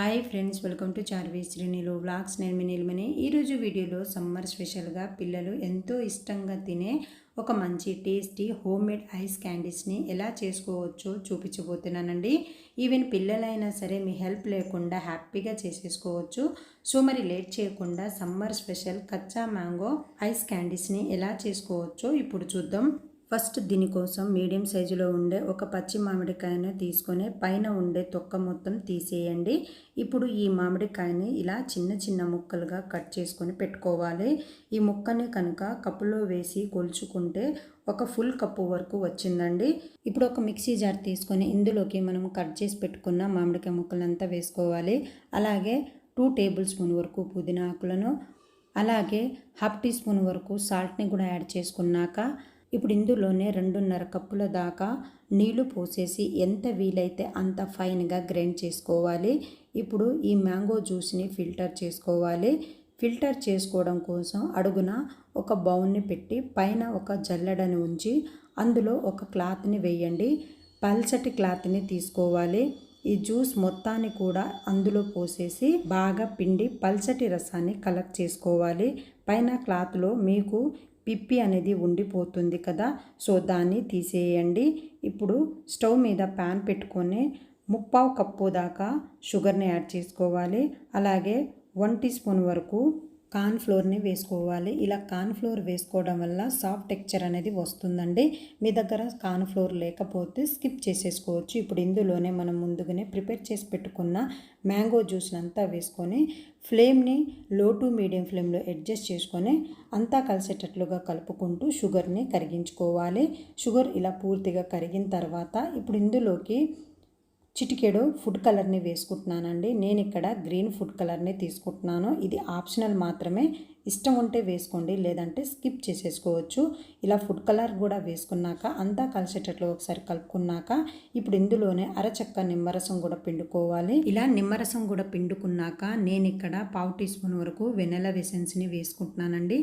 Hi friends welcome to Charvi శ్రీనిలు vlogs. నేను మీ నిల్మని ఈరోజు వీడియోలో సమ్మర్ స్పెషల్గా పిల్లలు ఎంతో ఇష్టంగా తినే ఒక మంచి టేస్టీ హోమ్ మేడ్ ఐస్ క్యాండీస్ని ఎలా చేసుకోవచ్చో చూపించబోతున్నానండి. ఈవెన్ పిల్లలైనా సరే మీ హెల్ప్ లేకుండా హ్యాపీగా చేసేసుకోవచ్చు. సో మరి లేట్ చేయకుండా summer special kacha mango ice క్యాండీస్ని ఎలా చేసుకోవచ్చో ఇప్పుడు చూద్దాం. ఫస్ట్ దీనికోసం మీడియం సైజులో ఉండే ఒక పచ్చి మామిడికాయను తీసుకొని పైన ఉండే తొక్క మొత్తం తీసేయండి. ఇప్పుడు ఈ మామిడికాయని ఇలా చిన్న చిన్న ముక్కలుగా కట్ చేసుకొని పెట్టుకోవాలి. ఈ ముక్కని కనుక కప్పులో వేసి కొలుచుకుంటే ఒక ఫుల్ కప్పు వరకు వచ్చిందండి. ఇప్పుడు ఒక మిక్సీ జార్ తీసుకొని ఇందులోకి మనం కట్ చేసి పెట్టుకున్న మామిడికాయ ముక్కలంతా వేసుకోవాలి. అలాగే టూ టేబుల్ స్పూన్ వరకు పుదీనా ఆకులను అలాగే హాఫ్ టీ స్పూన్ వరకు సాల్ట్ని కూడా యాడ్ చేసుకున్నాక ఇప్పుడు ఇందులోనే రెండున్నర కప్పుల దాకా నీళ్ళు పోసేసి ఎంత వీలైతే అంత ఫైన్గా గ్రైండ్ చేసుకోవాలి. ఇప్పుడు ఈ మ్యాంగో జ్యూస్ని ఫిల్టర్ చేసుకోవాలి. ఫిల్టర్ చేసుకోవడం కోసం అడుగున ఒక బౌల్ని పెట్టి పైన ఒక జల్లెడని ఉంచి అందులో ఒక క్లాత్ని వేయండి. పల్చటి క్లాత్ని తీసుకోవాలి. ఈ జ్యూస్ మొత్తాన్ని కూడా అందులో పోసేసి బాగా పిండి పల్చటి రసాన్ని కలెక్ట్ చేసుకోవాలి. పైన క్లాత్లో మీకు పిప్పి అనేది ఉండిపోతుంది కదా. సో దాన్ని తీసేయండి. ఇప్పుడు స్టవ్ మీద ప్యాన్ పెట్టుకొని ముప్పావు కప్పు దాకా షుగర్ని యాడ్ చేసుకోవాలి. అలాగే వన్ టీ స్పూన్ వరకు కార్న్ ఫ్లోర్ని వేసుకోవాలి. ఇలా కార్న్ ఫ్లోర్ వేసుకోవడం వల్ల సాఫ్ట్ టెక్చర్ అనేది వస్తుందండి. మీ దగ్గర కార్న్ ఫ్లోర్ లేకపోతే స్కిప్ చేసేసుకోవచ్చు. ఇప్పుడు ఇందులోనే మనం ముందుగానే ప్రిపేర్ చేసి పెట్టుకున్న మ్యాంగో జ్యూస్ని అంతా వేసుకొని ఫ్లేమ్ని లో టు మీడియం ఫ్లేమ్లో అడ్జస్ట్ చేసుకొని అంతా కలిసేటట్లుగా కలుపుకుంటూ షుగర్ని కరిగించుకోవాలి. షుగర్ ఇలా పూర్తిగా కరిగిన తర్వాత ఇప్పుడు ఇందులోకి చిటికెడు ఫుడ్ కలర్ని వేసుకుంటున్నానండి. నేను ఇక్కడ గ్రీన్ ఫుడ్ కలర్ని తీసుకుంటున్నాను. ఇది ఆప్షనల్ మాత్రమే. ఇష్టం ఉంటే వేసుకోండి లేదంటే స్కిప్ చేసేసుకోవచ్చు. ఇలా ఫుడ్ కలర్ కూడా వేసుకున్నాక అంతా కలిసేటట్లు ఒకసారి కలుపుకున్నాక ఇప్పుడు ఇందులోనే అరచక్క నిమ్మరసం కూడా పిండుకోవాలి. ఇలా నిమ్మరసం కూడా పిండుకున్నాక నేను ఇక్కడ పావు టీ స్పూన్ వరకు వెనెల ఎసెన్స్ని వేసుకుంటున్నానండి.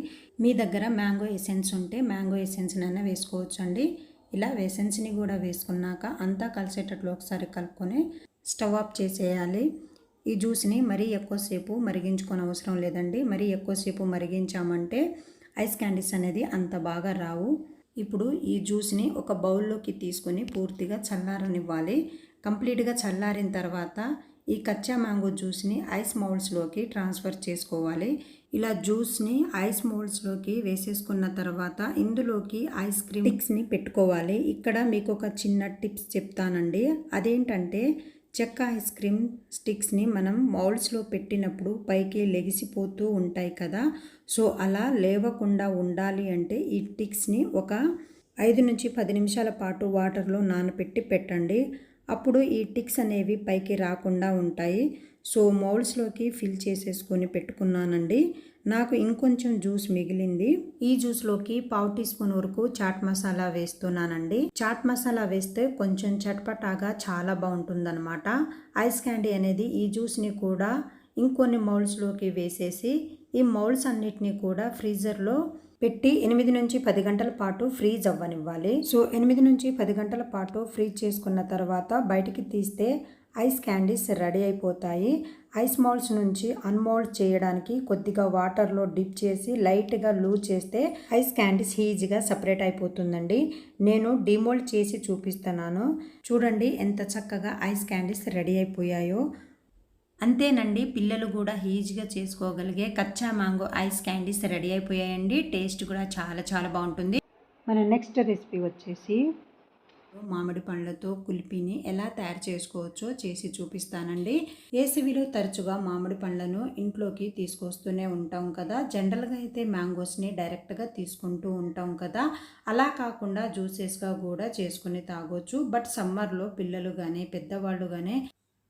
మీ దగ్గర మ్యాంగో ఎసెన్స్ ఉంటే మ్యాంగో ఎసెన్స్నైనా వేసుకోవచ్చు అండి ఇలా వేసన్స్ని కూడా వేసుకున్నాక అంతా కలిసేటట్లు ఒకసారి కలుపుకొని స్టవ్ ఆఫ్ చేసేయాలి. ఈ జ్యూస్ని మరీ ఎక్కువసేపు మరిగించుకొని అవసరం లేదండి. మరీ ఎక్కువసేపు మరిగించామంటే ఐస్ క్యాండీస్ అనేది అంత బాగా రావు. ఇప్పుడు ఈ జ్యూస్ని ఒక బౌల్లోకి తీసుకొని పూర్తిగా చల్లారనివ్వాలి. కంప్లీట్గా చల్లారిన తర్వాత ఈ కచ్చా మ్యాంగో జ్యూస్ని ఐస్ మౌల్డ్స్లోకి ట్రాన్స్ఫర్ చేసుకోవాలి. ఇలా జ్యూస్ని ఐస్ మోల్డ్స్లోకి వేసేసుకున్న తర్వాత ఇందులోకి ఐస్ క్రీమ్ టిక్స్ని పెట్టుకోవాలి. ఇక్కడ మీకు ఒక చిన్న టిప్స్ చెప్తానండి. అదేంటంటే చెక్క ఐస్ క్రీమ్ స్టిక్స్ని మనం మౌల్డ్స్లో పెట్టినప్పుడు పైకి లెగిసిపోతూ ఉంటాయి కదా. సో అలా లేవకుండా ఉండాలి అంటే ఈ టిక్స్ని ఒక ఐదు నుంచి పది నిమిషాల పాటు వాటర్లో నానబెట్టి పెట్టండి. అప్పుడు ఈ టిక్స్ అనేవి పైకి రాకుండా ఉంటాయి. సో మౌల్డ్స్లోకి ఫిల్ చేసేసుకొని పెట్టుకున్నానండి. నాకు ఇంకొంచెం జ్యూస్ మిగిలింది. ఈ జ్యూస్లోకి పావు టీ స్పూన్ వరకు చాట్ మసాలా వేస్తున్నానండి. చాట్ మసాలా వేస్తే కొంచెం చట్పటాగా చాలా బాగుంటుందన్నమాట. ఐస్ క్యాండీ అనేది ఈ జ్యూస్ని కూడా ఇంకొన్ని మౌల్డ్స్లోకి వేసేసి ఈ మౌల్డ్స్ అన్నిటినీ కూడా ఫ్రీజర్లో పెట్టి ఎనిమిది నుంచి పది గంటల పాటు ఫ్రీజ్ అవ్వనివ్వాలి. సో ఎనిమిది నుంచి పది గంటల పాటు ఫ్రీజ్ చేసుకున్న తర్వాత బయటికి తీస్తే ఐస్ క్యాండీస్ రెడీ అయిపోతాయి. ఐస్ మాల్స్ నుంచి అన్మోల్డ్ చేయడానికి కొద్దిగా వాటర్లో డిప్ చేసి లైట్గా లూజ్ చేస్తే ఐస్ క్యాండీస్ ఈజీగా సపరేట్ అయిపోతుందండి. నేను డిమోల్డ్ చేసి చూపిస్తున్నాను. చూడండి ఎంత చక్కగా ఐస్ క్యాండీస్ రెడీ అయిపోయాయో. అంతేనండి పిల్లలు కూడా ఈజీగా చేసుకోగలిగే కచ్చా మ్యాంగో ఐస్ క్యాండీస్ రెడీ అయిపోయాయండి. టేస్ట్ కూడా చాలా చాలా బాగుంటుంది. మన నెక్స్ట్ రెసిపీ వచ్చేసి మామిడి పండ్లతో కుల్పిని ఎలా తయారు చేసుకోవచ్చో చేసి చూపిస్తానండి. వేసవిలో తరచుగా మామిడి పండ్లను ఇంట్లోకి తీసుకొస్తూనే ఉంటాం కదా. జనరల్గా అయితే మ్యాంగోస్ని డైరెక్ట్గా తీసుకుంటూ ఉంటాం కదా. అలా కాకుండా జ్యూసెస్గా కూడా చేసుకుని తాగొచ్చు. బట్ సమ్మర్లో పిల్లలు కానీ పెద్దవాళ్ళు కానీ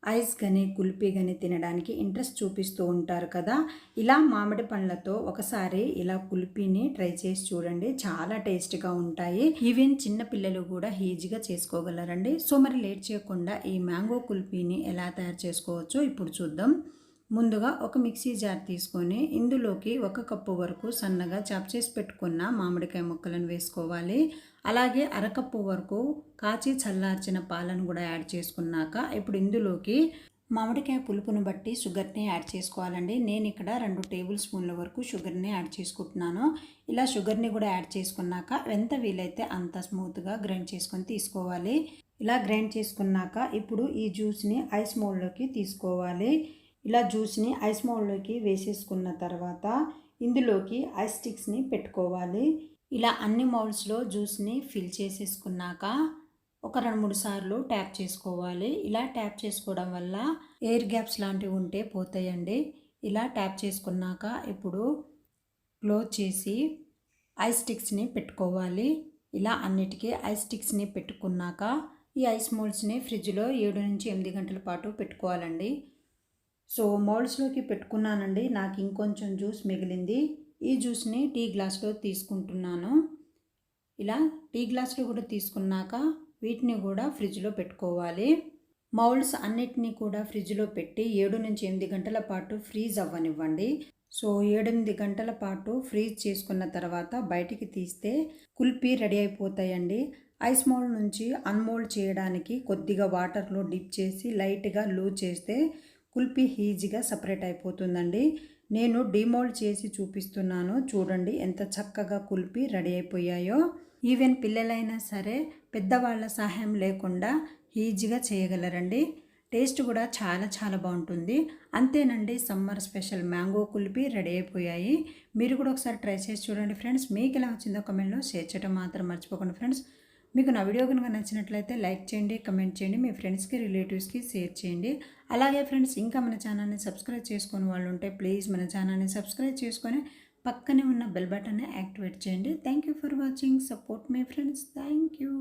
ఐస్ కానీ కుల్పీ కానీ తినడానికి ఇంట్రెస్ట్ చూపిస్తూ ఉంటారు కదా. ఇలా మామిడి పండ్లతో ఒకసారి ఇలా కుల్పీని ట్రై చేసి చూడండి. చాలా టేస్ట్గా ఉంటాయి. ఈవెన్ చిన్న పిల్లలు కూడా ఈజీగా చేసుకోగలరండి. సో మరి లేట్ చేయకుండా ఈ మ్యాంగో కుల్పీని ఎలా తయారు చేసుకోవచ్చో ఇప్పుడు చూద్దాం. ముందుగా ఒక మిక్సీ జార్ తీసుకొని ఇందులోకి ఒక కప్పు వరకు సన్నగా చాప్ చేసి పెట్టుకున్న మామిడికాయ ముక్కలను వేసుకోవాలి. అలాగే అరకప్పు వరకు కాచి చల్లార్చిన పాలను కూడా యాడ్ చేసుకున్నాక ఇప్పుడు ఇందులోకి మామిడికాయ పులుపును బట్టి షుగర్ని యాడ్ చేసుకోవాలండి. నేను ఇక్కడ రెండు టేబుల్ స్పూన్ల వరకు షుగర్ని యాడ్ చేసుకుంటున్నాను. ఇలా షుగర్ని కూడా యాడ్ చేసుకున్నాక ఎంత వీలైతే అంత స్మూత్గా గ్రైండ్ చేసుకొని తీసుకోవాలి. ఇలా గ్రైండ్ చేసుకున్నాక ఇప్పుడు ఈ జ్యూస్ని ఐస్ మోల్డ్లోకి తీసుకోవాలి. ఇలా జ్యూస్ని ఐస్ మౌల్డ్లోకి వేసేసుకున్న తర్వాత ఇందులోకి ఐస్ స్టిక్స్ని పెట్టుకోవాలి. ఇలా అన్ని మౌల్డ్స్లో జ్యూస్ని ఫిల్ చేసేసుకున్నాక ఒక రెండు మూడు సార్లు ట్యాప్ చేసుకోవాలి. ఇలా ట్యాప్ చేసుకోవడం వల్ల ఎయిర్ గ్యాప్స్ లాంటివి ఉంటే పోతాయండి. ఇలా ట్యాప్ చేసుకున్నాక ఇప్పుడు క్లోజ్ చేసి ఐస్ స్టిక్స్ని పెట్టుకోవాలి. ఇలా అన్నిటికీ ఐస్ స్టిక్స్ని పెట్టుకున్నాక ఈ ఐస్ మోల్డ్స్ని ఫ్రిడ్జ్లో ఏడు నుంచి ఎనిమిది గంటల పాటు పెట్టుకోవాలండి. సో మోల్డ్స్లోకి పెట్టుకున్నానండి. నాకు ఇంకొంచెం జ్యూస్ మిగిలింది. ఈ జ్యూస్ని టీ గ్లాస్లో తీసుకుంటున్నాను. ఇలా టీ గ్లాస్లో కూడా తీసుకున్నాక వీటిని కూడా ఫ్రిడ్జ్లో పెట్టుకోవాలి. మౌల్డ్స్ అన్నిటినీ కూడా ఫ్రిడ్జ్లో పెట్టి ఏడు నుంచి ఎనిమిది గంటల పాటు ఫ్రీజ్ అవ్వనివ్వండి. సో ఏడెనిమిది గంటల పాటు ఫ్రీజ్ చేసుకున్న తర్వాత బయటికి తీస్తే కుల్పీ రెడీ అయిపోతాయండి. ఐస్ మోల్డ్ నుంచి అన్మోల్డ్ చేయడానికి కొద్దిగా వాటర్లో డిప్ చేసి లైట్గా లూజ్ చేస్తే కుల్పీ ఈజీగా సపరేట్ అయిపోతుందండి. నేను డిమోల్డ్ చేసి చూపిస్తున్నాను. చూడండి ఎంత చక్కగా కుల్పి రెడీ అయిపోయాయో. ఈవెన్ పిల్లలైనా సరే పెద్దవాళ్ళ సహాయం లేకుండా ఈజీగా చేయగలరండి. టేస్ట్ కూడా చాలా చాలా బాగుంటుంది. అంతేనండి summer special mango kulfi ready అయిపోయాయి. మీరు కూడా ఒకసారి ట్రై చేసి చూడండి ఫ్రెండ్స్. మీకు ఎలా వచ్చిందో కమెంట్లో షేర్ చేయడం మాత్రం మర్చిపోకండి ఫ్రెండ్స్. మీకు నా వీడియో కనుక నచ్చినట్లయితే లైక్ చేయండి కమెంట్ చేయండి మీ ఫ్రెండ్స్కి రిలేటివ్స్కి షేర్ చేయండి. అలాగే ఫ్రెండ్స్ ఇంకా మన ఛానల్ని సబ్స్క్రైబ్ చేసుకుని వాళ్ళు ఉంటే ప్లీజ్ మన ఛానల్ని సబ్స్క్రైబ్ చేసుకొని పక్కనే ఉన్న బెల్ బటన్ని యాక్టివేట్ చేయండి. Thank you for watching. Support my friends. Thank you.